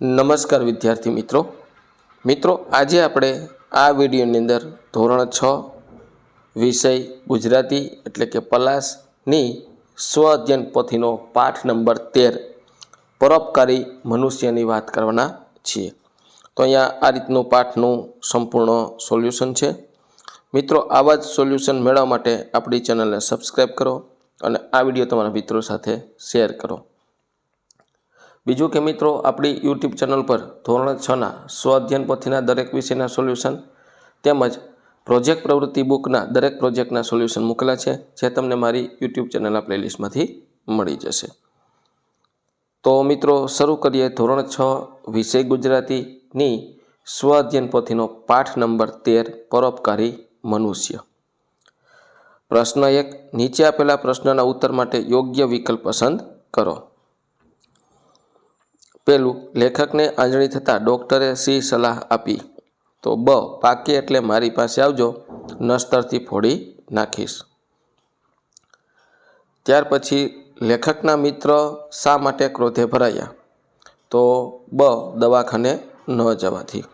નમસ્કાર વિદ્યાર્થી મિત્રો. મિત્રો, આજે આપણે આ વિડીયોની અંદર ધોરણ છ, વિષય ગુજરાતી એટલે કે પલાસની સ્વ અધ્યયન પોથીનો પાઠ નંબર તેર, પરોપકારી મનુષ્યની વાત કરવાના છીએ. તો અહીંયા આ રીતનું પાઠનું સંપૂર્ણ સોલ્યુશન છે. મિત્રો, આવા જ સોલ્યુશન મેળવવા માટે આપણી ચેનલને સબસ્ક્રાઈબ કરો અને આ વીડિયો તમારા મિત્રો સાથે શેર કરો. બીજું કે મિત્રો, આપણી યુટ્યુબ ચેનલ પર ધોરણ છના સ્વ અધ્યયન પોથીના દરેક વિષયના સોલ્યુશન તેમજ પ્રોજેક્ટ પ્રવૃત્તિ બુકના દરેક પ્રોજેક્ટના સોલ્યુશન મૂકેલા છે, જે તમને મારી યુટ્યુબ ચેનલના પ્લેલિસ્ટમાંથી મળી જશે. તો મિત્રો, શરૂ કરીએ ધોરણ છ વિષય ગુજરાતીની સ્વ અધ્યયન પોથીનો પાઠ નંબર તેર, પરોપકારી મનુષ્ય. પ્રશ્ન એક, નીચે આપેલા પ્રશ્નના ઉત્તર માટે યોગ્ય વિકલ્પ પસંદ કરો. પેલું લેખકને આંજણી થતાં ડૉક્ટરે સી સલાહ આપી. તો બ પાકે એટલે મારી પાસે આવજો, નસ્તરથી ફોડી નાખીશ. ત્યાર પછી લેખકના મિત્ર શા માટે ક્રોધે ભરાયા? તો બ દવાખાને ન જવાથી.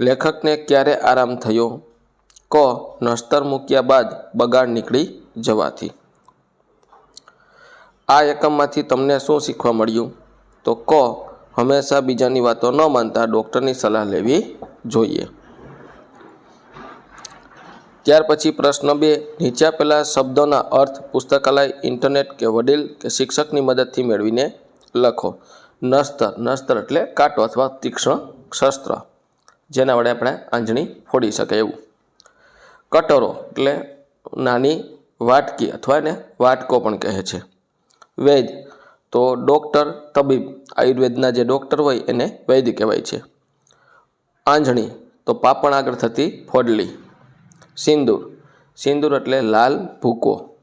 લેખકને ક્યારે આરામ થયો? ક નસ્તર મૂક્યા બાદ બગાડ નીકળી જવાથી. આ એકમમાંથી તમને શું શીખવા મળ્યું? તો ક હંમેશા બીજાની વાતો ન માનતા ડૉક્ટરની સલાહ લેવી જોઈએ. ત્યાર પછી પ્રશ્ન બે, નીચે આપેલા શબ્દોના અર્થ પુસ્તકાલય, ઇન્ટરનેટ કે વડીલ કે શિક્ષકની મદદથી મેળવીને લખો. નસ્તર નસ્તર એટલે કાંટો અથવા તીક્ષ્ણ શસ્ત્ર, જેના વડે આપણે આંજણી ફોડી શકે એવું. કટરો એટલે નાની વાટકી અથવા એને વાટકો પણ કહે છે. વૈદ તો ડૉક્ટર તબીબ આયુર્વેદના જે ડૉક્ટર હોય એને વૈદ્ય કહેવાય છે. આંજણી તો પાપણ આગળ થતી ફોડલી. સિંદૂર. સિંદૂર એટલે લાલ ભૂકો.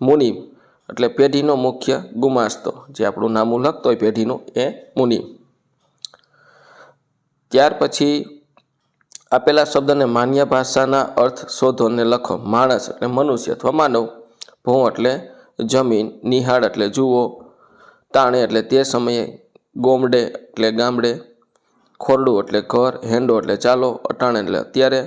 મુનિમ એટલે પેઢીનો મુખ્ય ગુમાસ્તો. જે આપણું નામું લખતો હોય પેઢીનું એ મુનિમ. ત્યાર પછી આપેલા શબ્દને માન્ય ભાષાના અર્થ શોધોને લખો. માણસ એટલે મનુષ્ય અથવા માનવ. ભૂ એટલે જમીન, નિહાળ એટલે જુઓ. ટાણે એટલે તે સમયે ગોમડે એટલે ગામડે, ખોરડું એટલે ઘર, હેંડો એટલે ચાલો, અટાણે એટલે અત્યારે,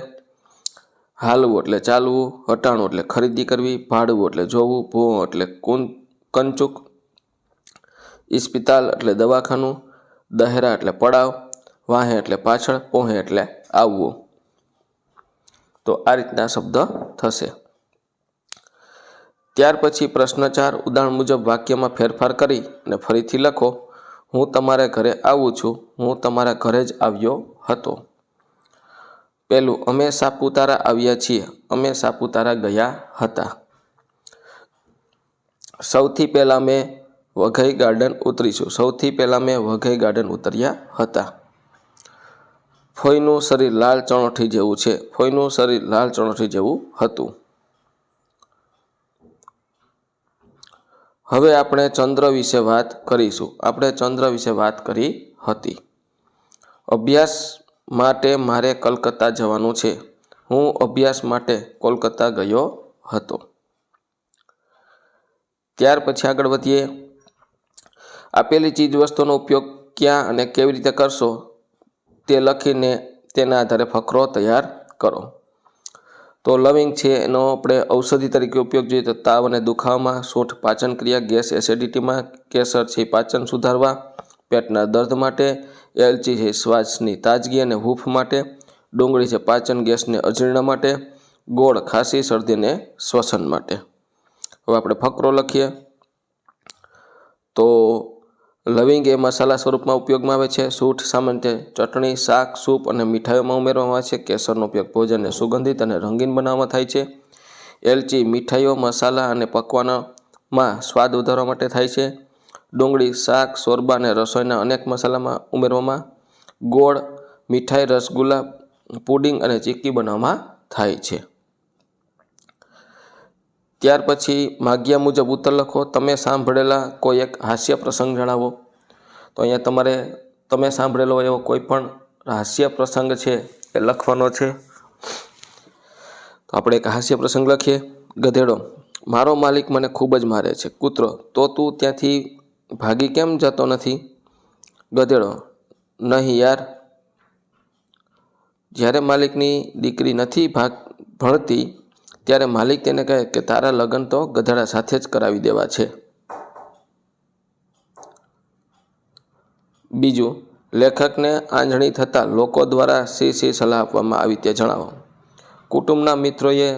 હાલવું એટલે ચાલવું, હટાણું એટલે ખરીદી કરવી, ભાડવું એટલે જોવું, ભૂ એટલે કું, કંચુક ઇસ્પિતાલ એટલે દવાખાનું, દહેરા એટલે પડાવ, વાહે એટલે પાછળ, પોહે એટલે આવવું. તો આ રીતના શબ્દ થશે. ત્યાર પછી પ્રશ્ન ચાર ઉદાહરણ મુજબ વાક્યમાં ફેરફાર કરી અને ફરીથી લખો, હું તમારા ઘરે આવું છું. હું તમારા ઘરે જ આવ્યો હતો. પહેલું અમે સાપુતારા આવ્યા છીએ. અમે સાપુતારા ગયા હતા. સૌથી પહેલાં મેં વઘઈ ગાર્ડન ઉતરીશું. સૌથી પહેલાં મેં વઘઈ ગાર્ડન ઉતર્યા હતા. ફોઈનું શરીર લાલ ચણોઠી જેવું છે. ફોઈનું શરીર લાલ ચણોઠી જેવું હતું. હવે આપણે ચંદ્ર વિશે વાત કરીશું. આપણે ચંદ્ર વિશે વાત કરી હતી. અભ્યાસ માટે મારે કલકત્તા જવાનું છે. હું અભ્યાસ માટે કોલકાતા ગયો હતો. ત્યાર પછી આગળ વધીએ. આપેલી ચીજ વસ્તુનો ઉપયોગ ક્યાં અને કેવી રીતે કરશો તે લખીને તેના આધારે ફકરો તૈયાર કરો. તો લવિંગ છે એનો આપણે ઔષધિ તરીકે ઉપયોગ જોઈએ તો તાવ અને દુખાવામાં સોઠ પાચન ક્રિયા, ગેસ એસિડિટીમાં કેસર છે પાચન સુધારવા, પેટના દર્દ માટે, એલચી છે શ્વાસની તાજગી અને હૂફ માટે, ડુંગળી છે પાચન ગેસને અજીર્ણ માટે, ગોળ ખાંસી, શરદીને શ્વસન માટે. હવે આપણે ફકરો લખીએ. તો લવિંગ એ મસાલા સ્વરૂપમાં ઉપયોગમાં આવે છે. સૂઠ, સામાન્ય ચટણી, શાક, સૂપ અને મીઠાઈઓમાં ઉમેરવામાં આવે છે. કેસરનો ઉપયોગ ભોજનને સુગંધિત અને રંગીન બનાવવામાં થાય છે. એલચી, મીઠાઈઓ, મસાલા અને પકવાનોમાં સ્વાદ વધારવા માટે થાય છે. ડુંગળી, શાક સોરબા અને રસોઈના અનેક મસાલામાં ઉમેરવામાં ગોળ, મીઠાઈ, રસગુલ્લા, પુડિંગ અને ચીક્કી બનાવવામાં થાય છે. ત્યાર પછી માગ્યા મુજબ ઉત્તર લખો. તમે સાંભળેલા કોઈ એક હાસ્ય પ્રસંગ જણાવો. તો અહીંયા તમારે, તમે સાંભળેલો એવો કોઈ પણ હાસ્ય પ્રસંગ છે એ લખવાનો છે. તો આપણે એક હાસ્ય પ્રસંગ લખીએ. ગધેડો, મારો માલિક મને ખૂબ જ મારે છે. કૂતરો, તો તું ત્યાંથી ભાગી કેમ જતો નથી? ગધેડો, નહીં યાર. જ્યારે માલિકની દીકરી નથી ભાગ, ભણતી ત્યારે માલિક તેને કહે કે તારા લગ્ન તો ગધેડા સાથે જ કરાવી દેવા છે. બીજું, લેખકને આંજણી થતાં લોકો દ્વારા શી શી સલાહ આપવામાં આવી તે જણાવો. કુટુંબના મિત્રોએ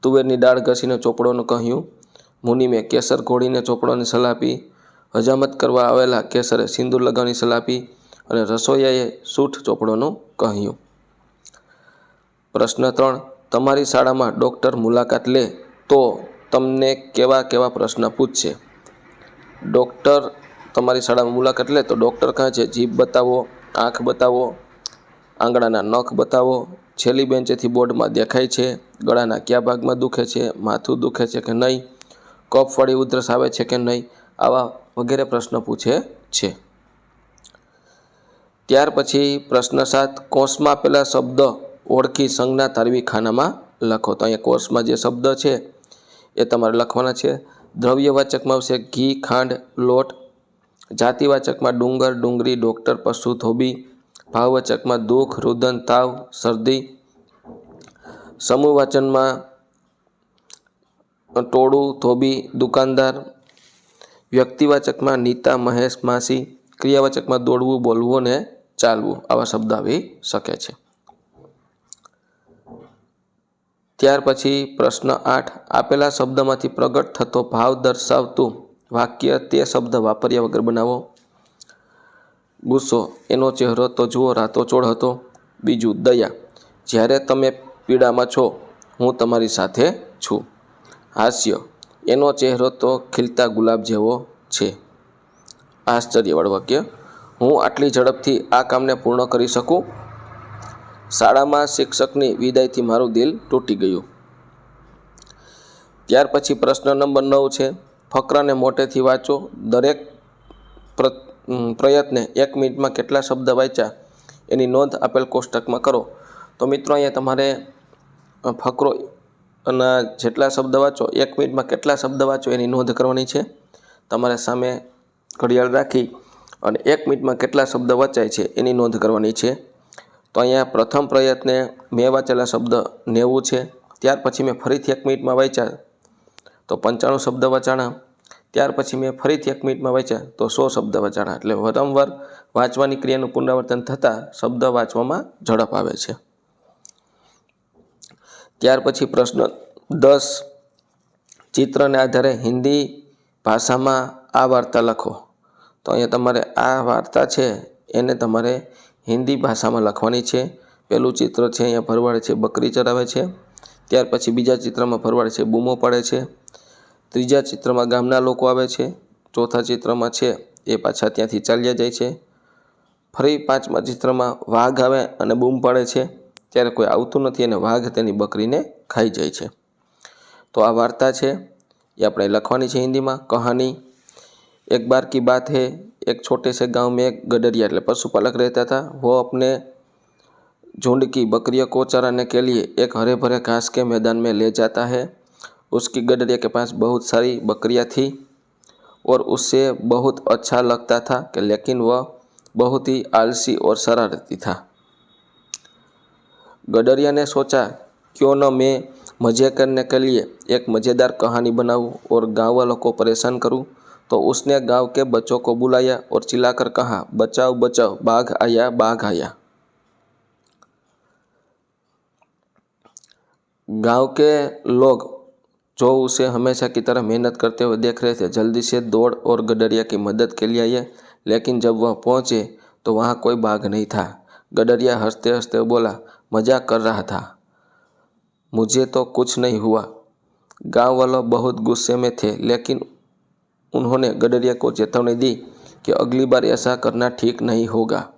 તુવેરની દાળ ઘસીને ચોપડોનું કહ્યું. મુનિમે કેસર ઘોડીને ચોપડોની સલાહ આપી. હજામત કરવા આવેલા કેસરે સિંદૂર લગાવવાની સલાહ આપી અને રસોઈયાએ સૂઠ ચોપડોનું કહ્યું. પ્રશ્ન ત્રણ તમારી શાળામાં ડૉક્ટર મુલાકાત લે તો તમને કેવા કેવા પ્રશ્ન પૂછશે? ડૉક્ટર તમારી શાળામાં મુલાકાત લે તો ડૉક્ટર કહે છે, જીભ બતાવો, આંખ બતાવો, આંગળાના નખ બતાવો, છેલ્લી બેન્ચેથી બોર્ડમાં દેખાય છે, ગળાના કયા ભાગમાં દુખે છે, માથું દુખે છે કે નહીં, કફ વળી ઉધરસ આવે છે કે નહીં? આવા વગેરે પ્રશ્ન પૂછે છે. ત્યાર પછી પ્રશ્ન સાત, કોષમાં આપેલા શબ્દ ઓળખી સંજ્ઞા તારવી ખાનામાં લખો. તો અહીંયા કોર્સમાં જે શબ્દ છે, એ તમારે લખવાના છે. દ્રવ્યવાચકમાં આવશે ઘી, ખાંડ, લોટ. જાતિવાચકમાં ડુંગર, ડુંગળી, ડોક્ટર, પશુ, ધોબી. ભાવવાચકમાં દુઃખ, રુદન, તાવ, શરદી. સમૂહવાચનમાં ટોળું, ધોબી, દુકાનદાર. વ્યક્તિવાચકમાં નીતા, મહેશ, માસી. ક્રિયાવાચકમાં દોડવું, બોલવું ને ચાલવું. આવા શબ્દ આવી શકે છે. ત્યાર પછી પ્રશ્ન આઠ, આપેલા શબ્દમાંથી પ્રગટ થતો ભાવ દર્શાવતું વાક્ય તે શબ્દ વાપર્યા વગર બનાવો. ગુસ્સો, એનો ચહેરો તો જુઓ, રાતોચોળ હતો. બીજું, દયા. જ્યારે તમે પીડામાં છો, હું તમારી સાથે છું. હાસ્ય, એનો ચહેરો તો ખીલતા ગુલાબ જેવો છે. આશ્ચર્યવાળ વાક્ય. હું આટલી ઝડપથી આ કામને પૂર્ણ કરી શકું? શાળામાં શિક્ષકની વિદાયથી મારું દિલ તૂટી ગયું. ત્યાર પછી પ્રશ્ન નંબર નવ છે, ફકરાને મોટેથી વાંચો. દરેક પ્રયત્ને એક મિનિટમાં કેટલા શબ્દ વાંચ્યા એની નોંધ આપેલ કોષ્ટકમાં કરો. તો મિત્રો, અહીંયા તમારે ફકરો અને જેટલા શબ્દ વાંચો, એક મિનિટમાં કેટલા શબ્દ વાંચો એની નોંધ કરવાની છે. તમારે સામે ઘડિયાળ રાખી અને એક મિનિટમાં કેટલા શબ્દ વચાય છે એની નોંધ કરવાની છે. તો અહીંયા પ્રથમ પ્રયત્ને મેં વાંચેલા શબ્દ નેવું છે. ત્યાર પછી મેં ફરીથી એક મિનિટમાં વાંચ્યા તો પંચાણું શબ્દ વચાણા. ત્યાર પછી મેં ફરીથી એક મિનિટમાં વાંચ્યા તો સો શબ્દ વચાણા. એટલે વારંવાર વાંચવાની ક્રિયાનું પુનરાવર્તન થતાં શબ્દ વાંચવામાં ઝડપ આવે છે. ત્યાર પછી પ્રશ્ન દસ, ચિત્રને આધારે હિન્દી ભાષામાં આ વાર્તા લખો. તો અહીંયા તમારે આ વાર્તા છે, એને તમારે હિન્દી ભાષામાં લખવાની છે. પહેલું ચિત્ર છે, અહીંયા ફરવાડે છે, બકરી ચરાવે છે. ત્યાર પછી બીજા ચિત્રમાં ભરવાડ છે, બૂમો પાડે છે. ત્રીજા ચિત્રમાં ગામના લોકો આવે છે. ચોથા ચિત્રમાં છે, એ પાછા ત્યાંથી ચાલ્યા જાય છે. ફરી પાંચમા ચિત્રમાં વાઘ આવે અને બૂમ પાડે છે. ત્યારે કોઈ આવતું નથી અને વાઘ તેની બકરીને ખાઈ જાય છે. તો આ વાર્તા છે. એ આપણે લખવાની છે હિન્દીમાં. કહાની. એક બાર કી બાત હે एक छोटे से गांव में एक गडरिया એટલે પશુપાલક रहता था वो अपने झुंड की बकरियों को चराने के लिए एक हरे भरे घास के मैदान में ले जाता है उसकी गडरिया के पास बहुत सारी बकरियां थी और उससे बहुत अच्छा लगता था कि लेकिन वह बहुत ही आलसी और शरारती था गडरिया ने सोचा क्यों न मैं मज़े करने के लिए एक मज़ेदार कहानी बनाऊं और गांव वालों को परेशान करूं तो उसने गाँव के बच्चों को बुलाया और चिल्लाकर कहा, बचाओ बचाओ, बाघ आया बाघ आया। गाँव के लोग जो उसे हमेशा की तरह मेहनत करते हुए देख रहे थे, जल्दी से दौड़ और गडरिया की मदद के लिए आए, लेकिन जब वह पहुँचे तो वहाँ कोई बाघ नहीं था। गडरिया हँसते हँसते बोला, मज़ाक कर रहा था। मुझे तो कुछ नहीं हुआ। गाँव वालों बहुत गुस्से में थे, लेकिन उन्होंने गडरिया को चेतावनी दी कि अगली बार ऐसा करना ठीक नहीं होगा।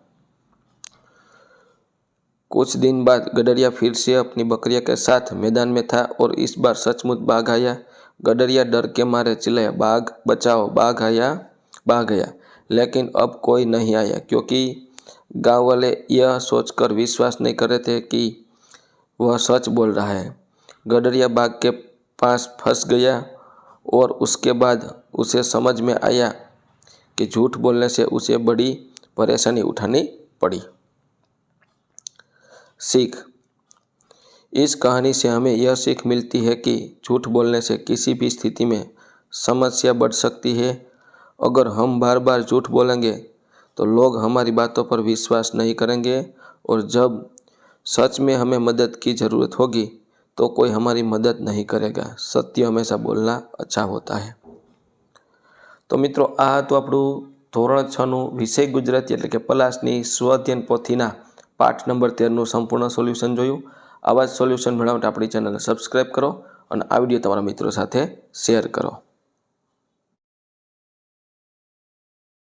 कुछ दिन बाद गडरिया फिर से अपनी बकरिया के साथ मैदान में था और इस बार सचमुच बाघ आया। गडरिया डर के मारे चिल्लाया बाघ, बचाओ, बाघ आया बाघ आया। लेकिन अब कोई नहीं आया, क्योंकि गाँव वाले यह सोचकर विश्वास नहीं कर रहे थे कि वह सच बोल रहा है। गडरिया बाघ के पास फंस गया और उसके बाद उसे समझ में आया कि झूठ बोलने से उसे बड़ी परेशानी उठानी पड़ी। सीख। इस कहानी से हमें यह सीख मिलती है कि झूठ बोलने से किसी भी स्थिति में समस्या बढ़ सकती है। अगर हम बार बार झूठ बोलेंगे तो लोग हमारी बातों पर विश्वास नहीं करेंगे और जब सच में हमें मदद की ज़रूरत होगी तो कोई हमारी मदद नहीं करेगा। सत्य हमेशा बोलना अच्छा होता है। તો મિત્રો, આ હતું આપણું ધોરણ છનું વિષય ગુજરાતી એટલે કે પલાસની સ્વધ્યન પોથીના પાઠ નંબર તેરનું સંપૂર્ણ સોલ્યુશન જોયું. આવા જ સોલ્યુશન મેળવવા આપણી ચેનલને સબસ્ક્રાઈબ કરો અને આ વીડિયો તમારા મિત્રો સાથે શેર કરો.